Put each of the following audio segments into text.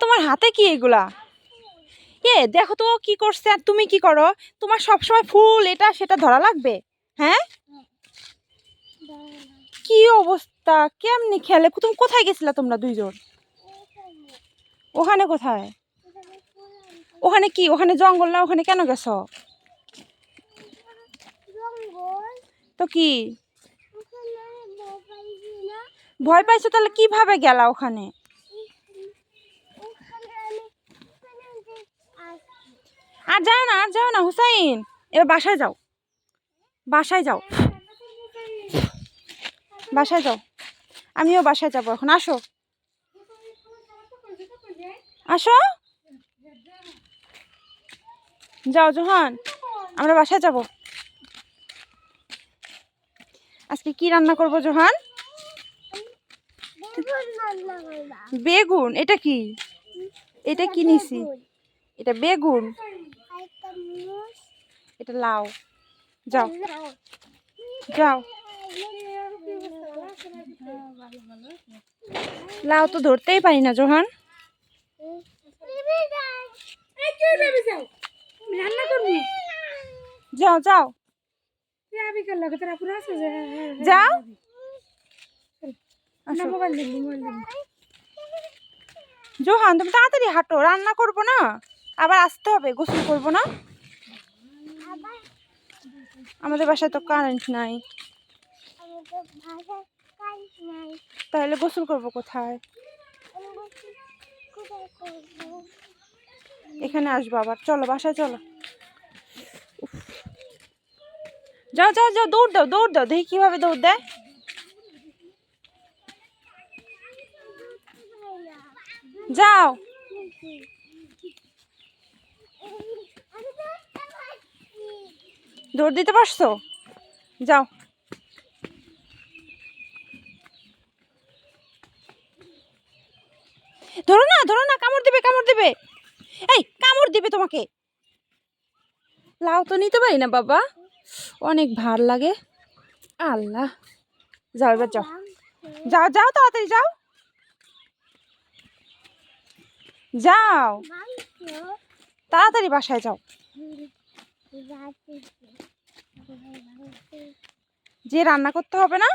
তোমার হাতে কি এগুলা? এ, দেখো তো কি করছে আর তুমি কি করো? তোমার সব সময় ফুল এটা সেটা ধরা লাগবে? হ্যাঁ? কি অবস্থা? কেমনি খেলে? তুমি কোথায় গেছিলা তোমরা দুইজন? ওখানে কোথায়? ওখানে কি? ওখানে জঙ্গল না ওখানে কেন গেছো? তো কি? ভয় পাইছো তাহলে কীভাবে গেলা ওখানে? আর যাও না, আর যাও না, হুসাইন। এবার বাসায় যাও। বাসায় যাও। বাসায় যাও। আমিও বাসায় যাব এখন। আসো। আসো। যাও, জোহান। আমরা বাসায় যাব। আজকে কি রান্না করব, জোহান? বেগুন। এটা কি? এটা কি নিছি? এটা বেগুন। এটা লাউ। যাও। যাও। লাউ তো ধরতেই পারি না, জোহান। যাও যাও। যাও। জোহান, তুমি তাড়াতাড়ি হাঁটো, রান্না করব না? আবার আসতে হবে, গোসল করব না? আমাদের বাসায় তো কারেন্ট নাই। তাহলে গোসল করব কোথায়? এখানে আসব আবার। চলো, বাসায় চলো। যাও যাও যাও, দৌড় দাও দৌড় দাও। দেখি কীভাবে দৌড় দেয়। যাও। দৌড় দিতে পারছ? যাও। ধরো না ধরো না, কামড় দিবে কামড় দিবে। এই, কামড় দিবে তোমাকে। লাউ তো নিতে পারি না, বাবা। অনেক ভার লাগে। আল্লাহ। যাও, এবার যাও। যাও যাও তাড়াতাড়ি, যাও। যাও। তাড়াতাড়ি বাসায় যাও। যে রান্না করতে হবে না?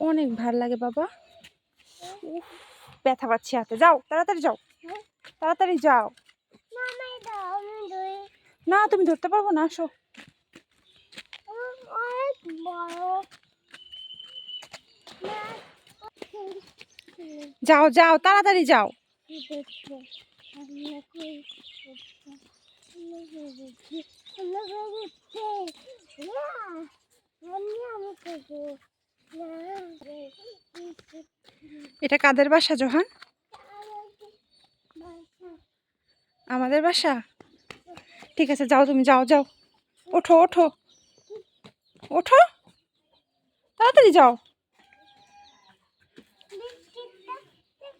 অনেক ভালো লাগে বাবা। ব্যথা পাচ্ছি হাতে। যাও তাড়াতাড়ি যাও। তাড়াতাড়ি যাও। না তুমি ধরতে পারব না আসো। যাও যাও, তাড়াতাড়ি যাও। এটা কাদের বাসা, জোহান? আমাদের বাসা? ঠিক আছে, যাও তুমি, যাও যাও। ওঠো ওঠো। ওঠো তাড়াতাড়ি যাও